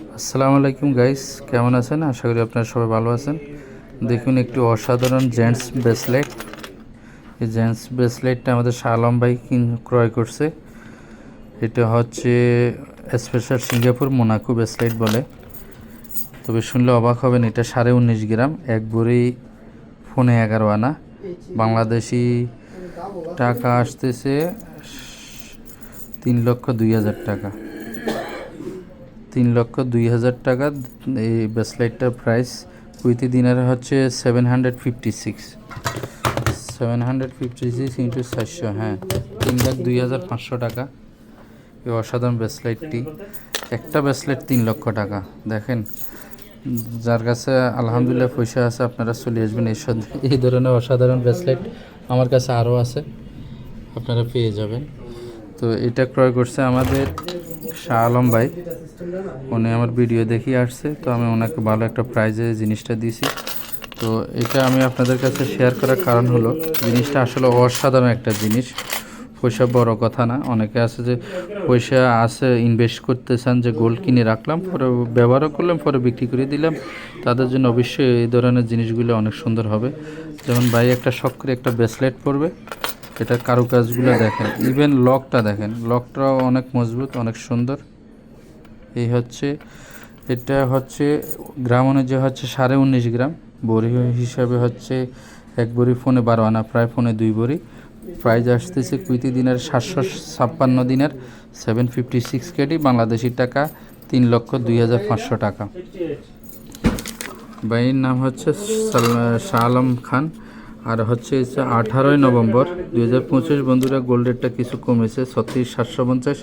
আসসালামু আলাইকুম গাইস, কেমন আছেন? আশা করি আপনারা সবাই ভালো আছেন। দেখুন একটি অসাধারণ জেন্টস ব্রেসলেট। এই জেন্টস ব্রেসলেটটা আমাদের শাহ আলম ভাই কিন- ক্রয় করছে। এটা হচ্ছে স্পেশাল সিঙ্গাপুর মোনাকো ব্রেসলেট বলে। তবে শুনলে অবাক হবেন, এটা সাড়ে উনিশ গ্রাম, এক ভরি ফোনে এগারো আনা। বাংলাদেশি টাকা আসতেছে তিন লক্ষ দুই হাজার টাকা। তিন লক্ষ দুই হাজার টাকা। এই ব্রেসলেটটার প্রাইস কুইতি দিনের হচ্ছে seven hundred fifty six seven hundred fifty six into চারশো হ্যাঁ তিন লাখ দুই হাজার পাঁচশো টাকা। এই অসাধারণ ব্রেসলেটটি। একটা ব্রেসলেট তিন লক্ষ টাকা। দেখেন, যার কাছে আলহামদুলিল্লাহ পয়সা আছে, আপনারা চলে আসবেন এই এই ধরনের অসাধারণ ব্রেসলেট আমার কাছে আরও আছে। আপনারা পেয়ে যাবেন। তো এটা ক্রয় করছে আমাদের শাহ আলম ভাই, উনি আমার ভিডিও দেখিয়ে আসছে, তো আমি ওনাকে ভালো একটা প্রাইজে জিনিসটা দিয়েছি। তো এটা আমি আপনাদের কাছে শেয়ার করার কারণ হলো, জিনিসটা আসলে অসাধারণ একটা জিনিস। পয়সা বড় কথা না, অনেকে আছে যে পয়সা আছে ইনভেস্ট করতে চান যে গোল্ড কিনে রাখলাম, পরে ব্যবহারও করলাম, পরে বিক্রি করে দিলাম। তাদের জন্য অবশ্যই এই ধরনের জিনিসগুলো অনেক সুন্দর হবে। যেমন ভাই একটা শখ করে একটা ব্রেসলেট পরবে এটার কারুকাজগুলো দেখেন ইভেন লকটা দেখেন লকটাও অনেক মজবুত, অনেক সুন্দর। এই হচ্ছে, এটা হচ্ছে গ্রাম অনুযায়ী হচ্ছে সাড়ে উনিশ গ্রাম। বড়ি হিসাবে হচ্ছে এক বড়ি ফোনে বারো আনা, প্রায় ফোনে দুই বড়ি। প্রাইজ আসতেছে কুইতি দিনের সাতশো ছাপ্পান্ন দিনের seven fifty six KD Bangladeshi টাকা তিন লক্ষ দুই হাজার পাঁচশো টাকা। ভাইয়ের নাম হচ্ছে শাহ আলম খান। আর হচ্ছে আঠারোই নভেম্বর দুই হাজার পঁচিশ, বন্ধুরা গোল্ড রেটটা কিছু কমেছে, ছত্রিশ, সাতশো পঞ্চাশ।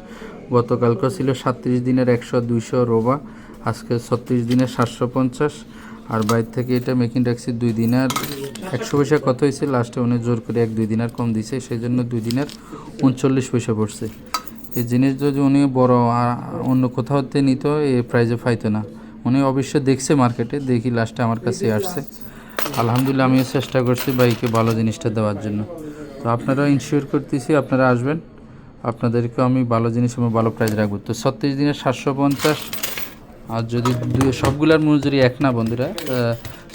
গতকালকে ছিল সাতত্রিশ দিনের একশো, দুইশো রোবা, আজকে ছত্রিশ দিনের সাতশো পঞ্চাশ। আর বাইর থেকে এটা মেকিং ট্যাক্সি দুই দিনের একশো পয়সা কত হয়েছে? লাস্টে উনি জোর করে এক, দুই দিনের কম দিছে, সেই জন্য দুই দিনের উনচল্লিশ পয়সা পড়ছে। এই জিনিস যদি উনি বড় অন্য কোথাও নিত এই প্রাইজে পাইতো না। উনি অবশ্যই দেখছে মার্কেটে দেখি লাস্টে আমার কাছে আসছে। আলহামদুলিল্লাহ, আমিও চেষ্টা করছি বাইকে ভালো জিনিসটা দেওয়ার জন্য। তো আপনারা ইনশিওর করতেছি, আপনারা আসবেন। আপনাদেরকে আমি ভালো জিনিস এবং ভালো প্রাইজ রাখব। তো ছত্রিশ দিনের সাতশো পঞ্চাশ, আর যদি সবগুলার মজুরি এক না বন্ধুরা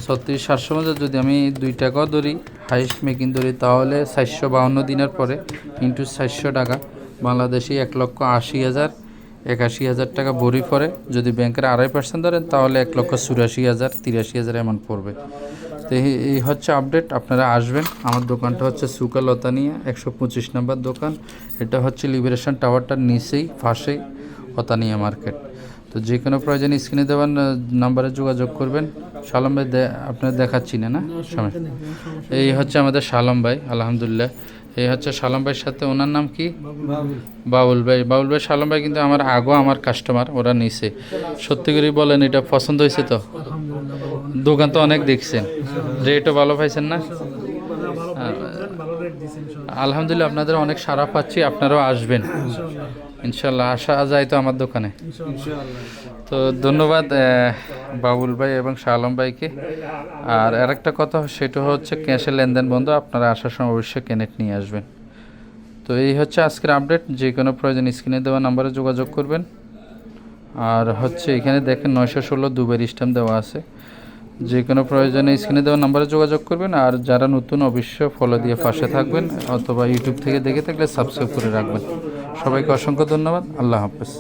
ছত্রিশ সাতশো পঞ্চাশ যদি আমি দুই টাকাও ধরি হাইস্ট মেকিং ধরি, তাহলে চারশো বাউন্ন দিনের পরে ইন্টু চারশো টাকা, বাংলাদেশি এক লক্ষ আশি হাজার, একাশি হাজার টাকা বড়ি পড়ে যদি ব্যাংকের আড়াই পার্সেন্ট ধরেন, তাহলে এক লক্ষ চুরাশি হাজার, তিরাশি হাজার এমন পড়বে। তো এই- হচ্ছে আপডেট আপনারা আসবেন। আমার দোকানটা হচ্ছে সুকা লতানিয়া একশো পঁচিশ নাম্বার দোকান। এটা হচ্ছে লিবারেশন টাওয়ারটার নিচেই, পাশেই। অতানিয়া মার্কেট। তো যে কোনো প্রয়োজনে স্ক্রিনে দেওয়ার নাম্বারে যোগাযোগ করবেন। সালাম ভাই দে- আপনার দেখাচ্ছি না না? সমস্যা এই হচ্ছে আমাদের সালাম ভাই আলহামদুলিল্লাহ। এই হচ্ছে সালাম ভাইয়ের সাথে ওনার নাম কি? বাবুল। ভাই। বাবুল ভাই সালাম ভাই কিন্তু আমার আগো আমার কাস্টমার ওরা নিছে। সত্যি করে বলেন এটা পছন্দ হয়েছে তো? দোকান তো অনেক দেখছেন। রেটও ভালো পাইছেন না? আলহামদুলিল্লাহ আপনাদের অনেক সারা পাচ্ছি আপনারাও আসবেন। ইনশাল্লাহ। আসা যায় তো আমার দোকানে। তো ধন্যবাদ বাবুল ভাই এবং শাহলম ভাইকে। আর আরেকটা কথা সেটা হচ্ছে ক্যাশে লেনদেন বন্ধ আপনারা আসার সময় অবশ্যই কেনেট নিয়ে আসবেন। তো এই হচ্ছে আজকের আপডেট যে কোনো প্রয়োজন স্ক্রিনে দেওয়া নাম্বারে যোগাযোগ করবেন। আর হচ্ছে এখানে দেখেন নয়শো ষোলো দুবের স্ট্যাম্প দেওয়া আছে। যে কোনো প্রয়োজনে স্ক্রিনে দেওয়া নাম্বারে যোগাযোগ করবেন, আর যারা নতুন অবশ্যই ফলো দিয়ে পাশে থাকবেন, অথবা ইউটিউব থেকে দেখে থাকলে সাবস্ক্রাইব করে রাখবেন। সবাইকে অসংখ্য ধন্যবাদ, আল্লাহ হাফেজ।